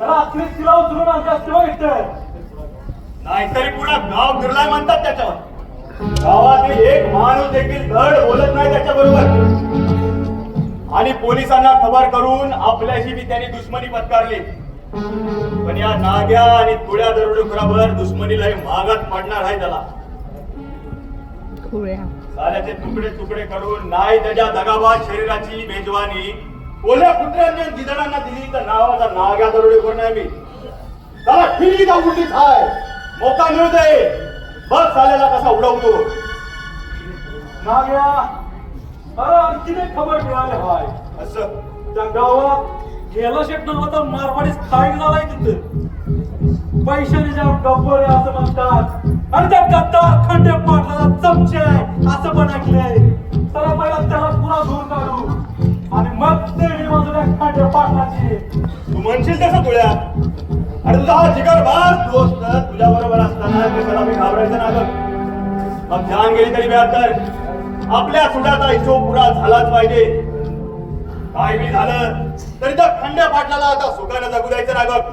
अखेरीस तिला असते इथं. नाहीतरी पुरा गाव फिरलाय म्हणतात त्याच्यावर. गावातील एक माणूस देखील धड बोलत नाही त्याच्या बरोबर आणि पोलिसांना खबर करून आपल्याशी बी त्यांनी दुश्मनी पत्कारली. पण या नाग्या आणि तुळ्या दरोडेखोरावर दुश्मनीला हे महागात पडणार आहे त्याला. साल्याचे तुकडे तुकडे करून नाही त्याच्या दगाबाज शरीराची मेजवानी ओल्या कुत्र्यांनी आणि दिली तर नावाचा नाग्या दरोडे कोण नाही मी? त्याला ठिली उडली हाय मोका मिळू बस बघ कसा उडवतो. नाग्या अरे आणखी एक खबर मिळाली हाय. असं? त्या गावात गेला शेट नव्हता मारवाडीस स्थायिक झालाय तिथं. पैशाने ज्या गब्बर असं म्हणतात. आणि त्या गद्दार खंडे पाटलाचा चमचे आहे असं पण ऐकलंय. तू म्हणशील तसं तुळ्या अरे तुझा हा जिगर तू असत तुझ्या बरोबर असताना कशाला मी घाबरायचं ना गं मग ध्यान गेली तरी बेहतर आपल्या सुटाचा हिशोब पुरा झालाच पाहिजे. काय बी झालं तरी त्या खंड्या पाटलाला आता सुखानं जगू द्यायचं ना गं